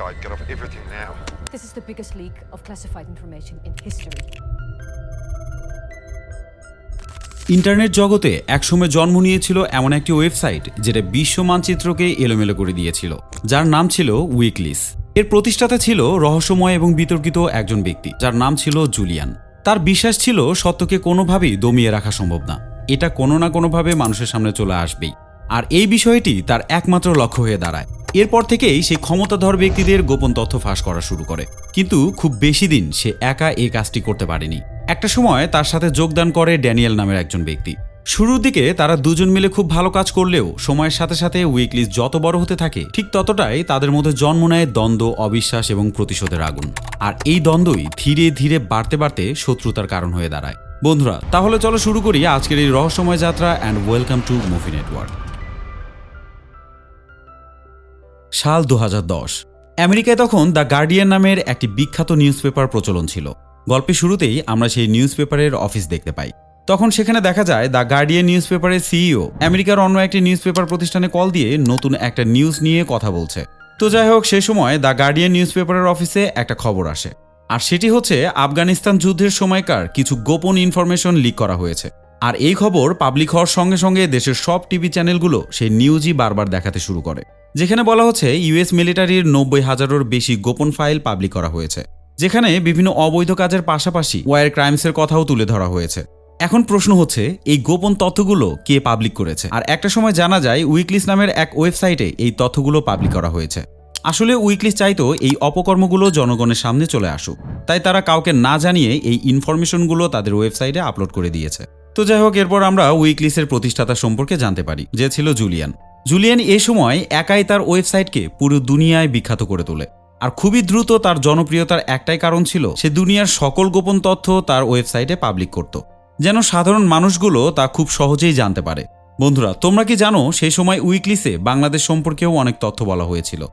guide. Get off everything now. This is the biggest leak of classified information in history. Internet জগতে একসময় জন্ম নিয়েছিল এমন একটি ওয়েবসাইট যেটা বিশ্ব মানচিত্রকে এলোমেলো করে দিয়েছিল যার নাম ছিল উইকলিস এর প্রতিষ্ঠাতা ছিল রহস্যময় এবং বিতর্কিত একজন ব্যক্তি যার নাম ছিল জুলিয়ান তার বিশ্বাস ছিল সত্যকে কোনোভাবেই দমিয়ে রাখা সম্ভব না এটা কোনো না কোনোভাবে মানুষের সামনে চলে আসবেই আর এই বিষয়টি তার একমাত্র লক্ষ্য হয়ে দাঁড়ায়। এরপর থেকেই সে ক্ষমতাধর ব্যক্তিদের গোপন তথ্য ফাঁস করা শুরু করে। কিন্তু খুব বেশি দিন সে একা এই কাজটি করতে পারেনি। একটা সময় তার সাথে যোগদান করে ড্যানিয়েল নামের একজন ব্যক্তি। শুরুর দিকে তারা দুজন মিলে খুব ভালো কাজ করলেও সময়ের সাথে সাথে উইকলিস যত বড় হতে থাকে, ঠিক ততটাই তাদের মধ্যে জন্ম নেয় দ্বন্দ্ব, অবিশ্বাস এবং প্রতিশোধের আগুন। আর এই দ্বন্দ্বই ধীরে ধীরে বাড়তে বাড়তে শত্রুতার কারণ হয়ে দাঁড়ায়। বন্ধুরা, তাহলে চলো শুরু করি আজকের এই রহস্যময় যাত্রা and welcome to movie network সাল দু হাজার দশ। আমেরিকায় তখন দ্য গার্ডিয়ান নামের একটি বিখ্যাত নিউজপেপার প্রচলন ছিল। গল্পের শুরুতেই আমরা সেই নিউজপেপারের অফিস দেখতে পাই। তখন সেখানে দেখা যায় দ্য গার্ডিয়ান নিউজ পেপারের সিইও আমেরিকার অন্য একটি নিউজ প্রতিষ্ঠানে কল দিয়ে নতুন একটা নিউজ নিয়ে কথা বলছে। তো যাই হোক সে সময় দ্য গার্ডিয়ান নিউজ অফিসে একটা খবর আসে। আর সেটি হচ্ছে, আফগানিস্তান যুদ্ধের সময়কার কিছু গোপন ইনফরমেশন লিক করা হয়েছে। আর এই খবর পাবলিক হওয়ার সঙ্গে সঙ্গে দেশের সব টিভি চ্যানেলগুলো সেই নিউজই বারবার দেখাতে শুরু করে। যেখানে বলা হচ্ছে ইউএস মিলিটারির নব্বই হাজারের বেশি গোপন ফাইল পাবলিক করা হয়েছে। যেখানে বিভিন্ন অবৈধ কাজের পাশাপাশি ওয়ার ক্রাইমসের কথাও তুলে ধরা হয়েছে। এখন প্রশ্ন হচ্ছে, এই গোপন তথ্যগুলো কে পাবলিক করেছে? আর একটা সময় জানা যায়, উইকলিস নামের এক ওয়েবসাইটে এই তথ্যগুলো পাবলিক করা হয়েছে। আসলে উইকলিস চাইতো এই অপকর্মগুলো জনগণের সামনে চলে আসুক। তাই তারা কাউকে না জানিয়ে এই ইনফরমেশনগুলো তাদের ওয়েবসাইটে আপলোড করে দিয়েছে। তো যাই হোক, এরপর আমরা উইকলিসের প্রতিষ্ঠাতা সম্পর্কে জানতে পারি, যে ছিল জুলিয়ান। জুলিয়ান এ সময় একাই তার ওয়েবসাইটকে পুরো দুনিয়ায় বিখ্যাত করে তোলে। আর খুবই দ্রুত তার জনপ্রিয়তার একটাই কারণ ছিল, সে দুনিয়ার সকল গোপন তথ্য তার ওয়েবসাইটে পাবলিক করত। যেন সাধারণ মানুষগুলো তা খুব সহজেই জানতে পারে। বন্ধুরা, তোমরা কি জানো সেই সময় উইকলিসে বাংলাদেশ সম্পর্কেও অনেক তথ্য বলা হয়েছিল।